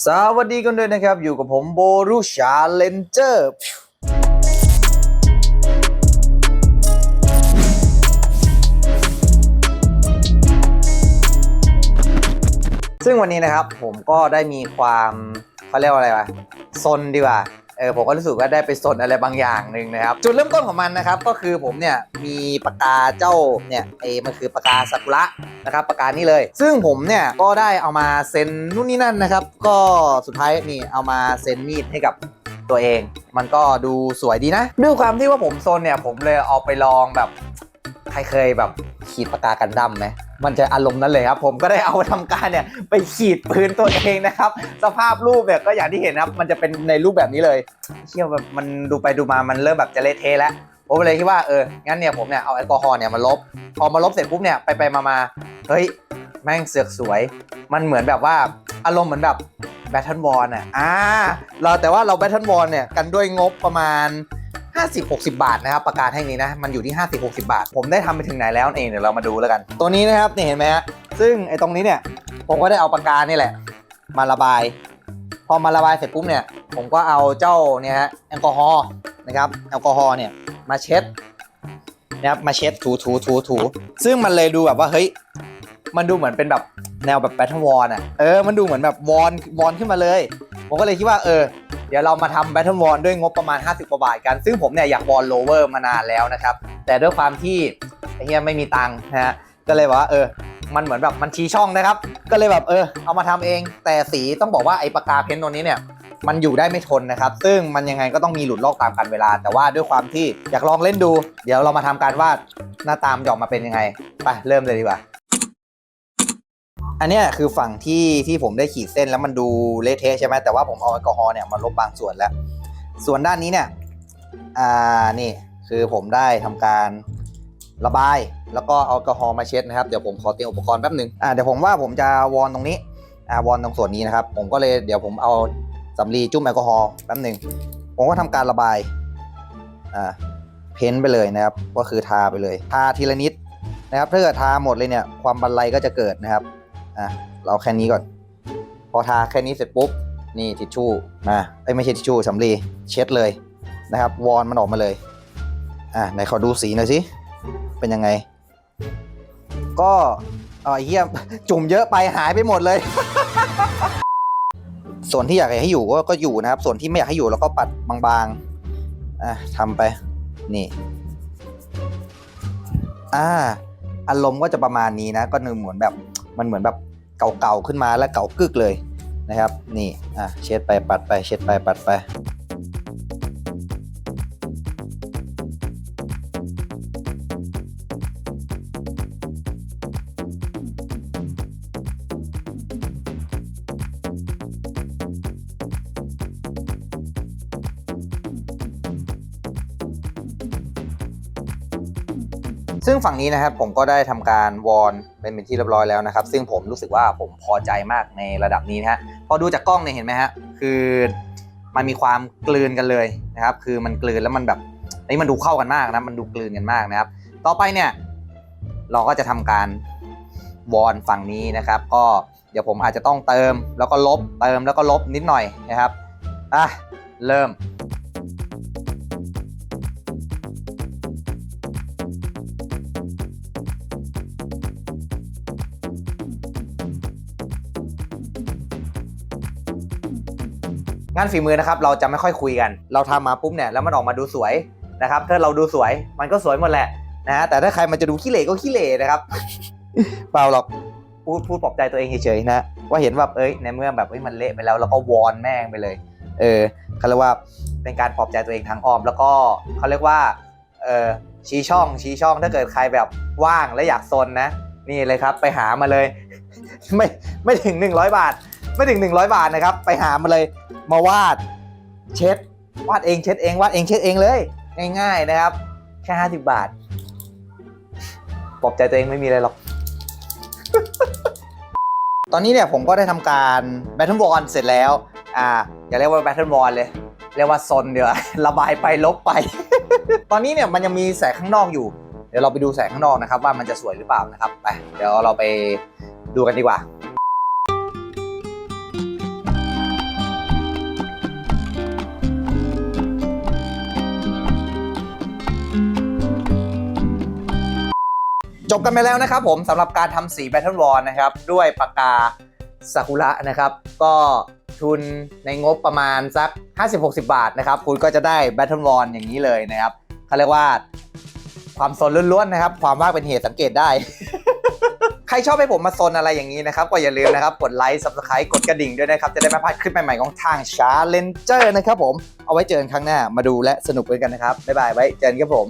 สวัสดีกันด้วยนะครับ อยู่กับผมโบรุชาเลนเจอร์ซึ่งวันนี้นะครับผมก็ได้มีความเขาเรียกว่าอะไรวะซนดีกว่า ออผมก็รู้สึกว่าได้ไปสนอะไรบางอย่างหนึ่งนะครับ จุดเริ่มต้นของมันนะครับ ก็คือผมเนี่ยมีปากกาเจ้าเนี่ยเอมันคือปากกาซากุระนะครับปากกานี้เลย ซึ่งผมเนี่ยก็ได้เอามาเซ็นนู่นนี่นั่นนะครับ ก็สุดท้ายนี่เอามาเซ็นมีดให้กับตัวเอง มันก็ดูสวยดีนะ ด้วยความที่ว่าผมซนเนี่ยผมเลยเอาไปลองแบบใครเคยแบบขีดปากกากันดั้มไหม มันจะอารมณ์นั้นเลยครับ ผมก็ได้เอาทำการเนี่ยไปขีดปืนตัวเองนะครับ สภาพรูปเนี่ยก็อย่างที่เห็นนะครับ มันจะเป็นในรูปแบบนี้เลยเชี่ยแบบมันดูไปดูมามันเริ่มแบบจะเละเทะแล้วผมเลยคิดว่าเอองั้นเนี่ยผมเนี่ยเอาแอลกอฮอล์เนี่ยมาลบ พอมาลบเสร็จปุ๊บเนี่ยไปไปมามาเฮ้ยแม่งเสือกสวย มันเหมือนแบบว่าอารมณ์เหมือนแบบแบทเทิลบอลอะอ่าเราแต่ว่าเราแบทเทิลบอลเนี่ยกันด้วยงบประมาณ 50-60 บาทนะครับปากกาแท่งนี้นะ มันอยู่ที่ 50-60 บาท ผมได้ทำไปถึงไหนแล้วเองเดี๋ยวเรามาดูแล้วกัน ตัวนี้นะครับนี่เห็นไหมฮะซึ่งไอ้ตรงนี้เนี่ย ผมก็ได้เอาปากกานี่แหละ มาระบาย พอมาระบายเสร็จปุ๊บเนี่ย ผมก็เอาเจ้าเนี่ยฮะแอลกอฮอล์นะครับแอลกอฮอล์เนี่ยมาเช็ดนะครับมาเช็ดถูถูถูถูซึ่งมันเลยดูแบบว่าเฮ้ยมันดูเหมือนเป็นแบบแนวแบบแบทเทิลวอลอะเออมันดูเหมือนแบบวอนวอนขึ้นมาเลย ผมก็เลยคิดว่าเออ เดี๋ยวเรามาทำแบทเทิลวอลด้วยงบประมาณ 50กว่าบาทกัน ซึ่งผมเนี่ยอยากวอลโลเวอร์มานานแล้วนะครับ แต่ด้วยความที่ไอ้เฮียไม่มีตังค์นะฮะก็เลยว่าเออ มันเหมือนแบบมันชี้ช่องนะครับ ก็เลยแบบเออ เอามาทำเอง แต่สีต้องบอกว่าไอ้ปากกาเพ้นท์ตัวนี้เนี่ยมันอยู่ได้ไม่ทนนะครับ ซึ่งมันยังไงก็ต้องมีหลุดลอกตามกันเวลา แต่ว่าด้วยความที่อยากลองเล่นดู เดี๋ยวเรามาทำการวาดหน้าตามนจะออกมาเป็นยังไง ไปเริ่มเลยดีกว่า อันนี้คือฝั่งที่ที่ผมได้ขีดเส้นแล้วมันดูเละเทะใช่ไหมแต่ว่าผมเอาแอลกอฮอล์เนี่ยมาลบบางส่วนแล้ว ส่วนด้านนี้เนี่ยอ่านี่คือผมได้ทำการระบายแล้วก็เอาแอลกอฮอล์มาเช็ดนะครับเดี๋ยวผมขอเตรียมอุปกรณ์แป๊บหนึ่งอ่าเดี๋ยวผมว่าผมจะวอนตรงนี้อ่าวอนตรงส่วนนี้นะครับ ผมก็เลยเดี๋ยวผมเอาสำลีจุ่มแอลกอฮอล์แป๊บหนึ่งผมก็ทำการระบายอ่าเพ้นไปเลยนะครับ ก็คือทาไปเลย ทาทีละนิดนะครับถ้าเกิดทาหมดเลยเนี่ยความบันไลก็จะเกิดนะครับ อะเราแค่นี้ก่อน พอทาแค่นี้เสร็จปุ๊บนี่ทิชชู่มาเอ้ไม่ใช่ทิชชู่สำลีเช็ดเลยนะครับ วอนมันออกมาเลยอะไหนขอดูสีหน่อยสิเป็นยังไง ก็อ๋อเหี้ยจุ่มเยอะไปหายไปหมดเลย ส่วนที่อยากให้อยู่ก็ก็อยู่นะครับ ส่วนที่ไม่อยากให้อยู่เราก็ปัดบางๆอะทำไปนี่อ่าอารมณ์ก็จะประมาณนี้นะ ก็นึกเหมือนแบบ มันเหมือนแบบเก่าๆขึ้นมาแล้วเก่ากึกเลยนะครับ นี่อะเช็ดไปปัดไปเช็ดไปปัดไป ซึ่งฝั่งนี้นะครับผมก็ได้ทำการวอนเป็นเป็นที่เรียบร้อยแล้วนะครับ ซึ่งผมรู้สึกว่าผมพอใจมากในระดับนี้นะฮะพอดูจากกล้องเนี่ยเห็นไหมฮะคือมันมีความกลืนกันเลยนะครับ คือมันกลืนแล้วมันแบบไอ้มันดูเข้ากันมากนะมันดูกลืนกันมากนะครับ ต่อไปเนี่ยเราก็จะทำการวอนฝั่งนี้นะครับ ก็เดี๋ยวผมอาจจะต้องเติมแล้วก็ลบเติมแล้วก็ลบนิดหน่อยนะครับอะเริ่ม งานฝีมือนะครับเราจะไม่ค่อยคุยกัน เราทำมาปุ๊บเนี่ยแล้วมันออกมาดูสวยนะครับ ถ้าเราดูสวยมันก็สวยหมดแหละนะฮะแต่ถ้าใครมันจะดูขี้เหร่ก็ขี้เหร่นะครับเปล่าหรอกพูดพูดปลอบใจตัวเองเฉยๆนะว่าเห็นแบบเอ้ยในเมื่อแบบเอ้ยมันเละไปแล้วเราก็วอนแม่งไปเลย เออเขาเรียกว่าเป็นการปลอบใจตัวเองทางอ้อม แล้วก็เขาเรียกว่าเออชี้ช่องชี้ช่องถ้าเกิดใครแบบว่างและอยากซนนะ นี่เลยครับไปหามาเลย ไม่ไม่ถึง 100 บาท ไม่ถึง 100 บาทนะครับ ไปหามาเลยมาวาดเช็ด วาดเองเช็ดเองวาดเองเช็ดเองเลย ง่าย ๆนะครับแค่50 บาทปลอบใจตัวเองไม่มีอะไรหรอก ตอนนี้เนี่ยผมก็ได้ทำการแบทเทิลบอลเสร็จแล้ว อ่า อย่าเรียกว่าแบทเทิลบอลเลย เรียกว่าซนเดี๋ยวระบายไปลบไป ตอนนี้เนี่ยมันยังมีแสงข้างนอกอยู่ เดี๋ยวเราไปดูแสงข้างนอกนะครับ ว่ามันจะสวยหรือเปล่านะครับ ไป เดี๋ยวเราไปดูกันดีกว่า จบกันไปแล้วนะครับผมสำหรับการทำสี Battle Wall นะครับ ด้วยปากกาซากุระนะครับ ก็ทุนในงบประมาณสัก 50-60 บาทนะครับ คุณก็จะได้ Battle Wall อย่างนี้เลยนะครับเขาเรียกว่าความสนล้วนๆนะครับ ความว่างเป็นเหตุสังเกตได้ ใครชอบให้ผมมาซนอะไรอย่างนี้นะครับ ก็อย่าลืมนะครับกดไลค์ subscribe กดกระดิ่งด้วยนะครับ จะได้ไม่พลาดคลิปใหม่ๆของทางชาเลนเจอร์นะครับผมเอาไว้เจอกันครั้งหน้ามาดูและสนุกด้วยกันนะครับบ๊ายบายไว้เจอกันครับผม